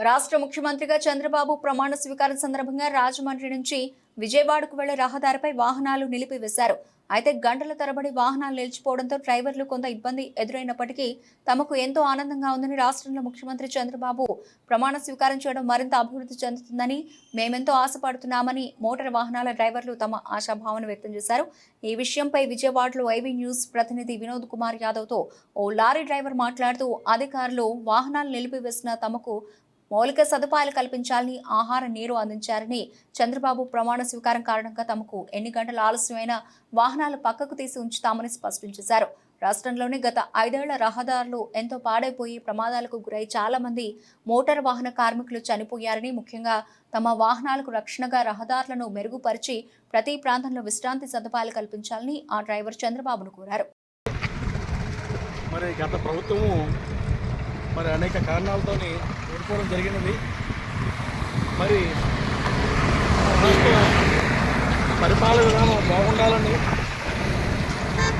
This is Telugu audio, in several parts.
రాష్ట్ర ముఖ్యమంత్రిగా చంద్రబాబు ప్రమాణ స్వీకారం సందర్భంగా రాజమండ్రి నుంచి విజయవాడకు వెళ్ళే రహదారిపై వాహనాలు నిలిపివేశారు. అయితే గంటల తరబడి వాహనాలు నిలిచిపోవడంతో డ్రైవర్లు కొంత ఇబ్బంది ఎదురైనప్పటికీ తమకు ఎంతో ఆనందంగా ఉందని రాష్ట్రంలో ముఖ్యమంత్రి చంద్రబాబు ప్రమాణ స్వీకారం చేయడం మరింత అభివృద్ధి చెందుతుందని మేమెంతో ఆశపడుతున్నామని మోటార్ వాహనాల డ్రైవర్లు తమ ఆశాభావన వ్యక్తం చేశారు. ఈ విషయంపై విజయవాడలో ఐవీ న్యూస్ ప్రతినిధి వినోద్ కుమార్ యాదవ్తో ఓ లారీ డ్రైవర్ మాట్లాడుతూ అధికారులు వాహనాలు నిలిపివేసిన తమకు మౌలిక సదుపాయాలు కల్పించాలని ఆహార నీరు అందించారని చంద్రబాబు ప్రమాణ స్వీకారం కారణంగా తమకు ఎన్ని గంటల ఆలస్యమైన వాహనాలు పక్కకు తీసి ఉంచుతామని స్పష్టం చేశారు. రాష్ట్రంలోని గత ఐదేళ్ళ రహదారులు ఎంతో పాడైపోయి ప్రమాదాలకు గురై చాలా మంది మోటార్ వాహన కార్మికులు చనిపోయారని ముఖ్యంగా తమ వాహనాలకు రక్షణగా రహదారులను మెరుగుపరిచి ప్రతి ప్రాంతంలో విశ్రాంతి సదుపాయాలు కల్పించాలని ఆ డ్రైవర్ చంద్రబాబును కోరారు. మరి గత ప్రభుత్వము మరి అనేక కారణాలతో ఓడిపోవడం జరిగినది. మరి పరిపాలన విధానం బాగుండాలని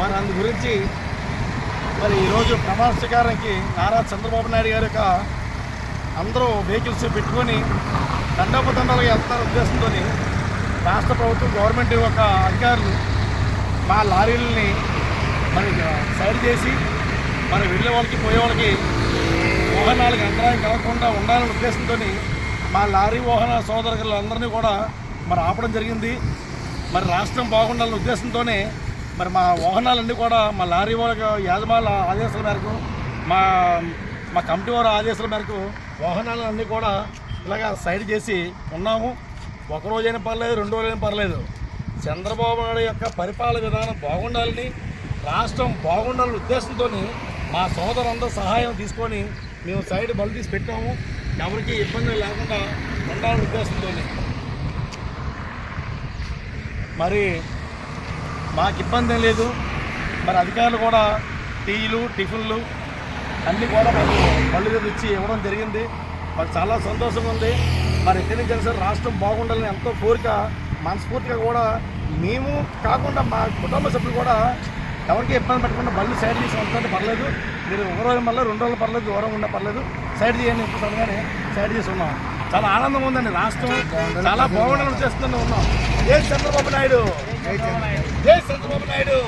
మరి అందు గురించి మరి ఈరోజు ప్రమాణ స్వీకారానికి నారా చంద్రబాబు నాయుడు గారి యొక్క అందరూ వెహికల్స్ పెట్టుకొని దండోపదండాలుగా వెళ్తారు ఉద్దేశంతో రాష్ట్ర ప్రభుత్వం గవర్నమెంట్ యొక్క అధికారులు మా లారీలని మరి సైడ్ చేసి మరి వెళ్ళే వాళ్ళకి పోయే వాళ్ళకి వాహనాలకు అంతరాయం కలగకుండా ఉండాలనే ఉద్దేశంతో మా లారీ వాహన సోదరులందరినీ కూడా మరి ఆపడం జరిగింది. మరి రాష్ట్రం బాగుండాలనే ఉద్దేశంతోనే మరి మా వాహనాలన్నీ కూడా మా లారీ వాళ్ళ యాజమాన్ల ఆదేశాల మేరకు మా మా కమిటీ వారి ఆదేశాల మేరకు వాహనాలన్నీ కూడా ఇలాగ సైడ్ చేసి ఉన్నాము. ఒక రోజైనా పర్లేదు రెండు రోజులైనా పర్లేదు. చంద్రబాబు నాయుడు యొక్క పరిపాలన విధానం బాగుండాలని రాష్ట్రం బాగుండాలనే ఉద్దేశంతో మా సోదరులందరూ సహాయం తీసుకొని మేము సైడ్ బలు తీసి పెట్టాము. ఎవరికి ఇబ్బంది లేకుండా ఉండాలని ఉద్దేశంతో మరి మాకు ఇబ్బంది లేదు. మరి అధికారులు కూడా టీలు టిఫిన్లు అన్నీ కూడా మాకు బళ్ళు మీద ఇచ్చి ఇవ్వడం జరిగింది. మాకు చాలా సంతోషంగా ఉంది. మరి ఎక్కడి నుంచి సరే రాష్ట్రం బాగుండాలని ఎంతో కోరిక మనస్ఫూర్తిగా కూడా మేము కాకుండా మా కుటుంబ సభ్యులు కూడా ఎవరికి ఇబ్బంది పెట్టకుండా బళ్ళు సైడ్ తీసి ఉంటుంటే పర్లేదు. మీరు ఒక రోజు మళ్ళీ రెండు రోజులు పర్లేదు దూరం ఉన్నా పర్లేదు. సైడ్ చేయండి ఇప్పుడు కానీ సైడ్ చేసి ఉన్నాం. చాలా ఆనందంగా ఉందండి రాష్ట్రం. చాలా బాగుండాలని చేస్తూనే ఉన్నాం. జై చంద్రబాబు నాయుడు. జై చంద్రబాబు నాయుడు.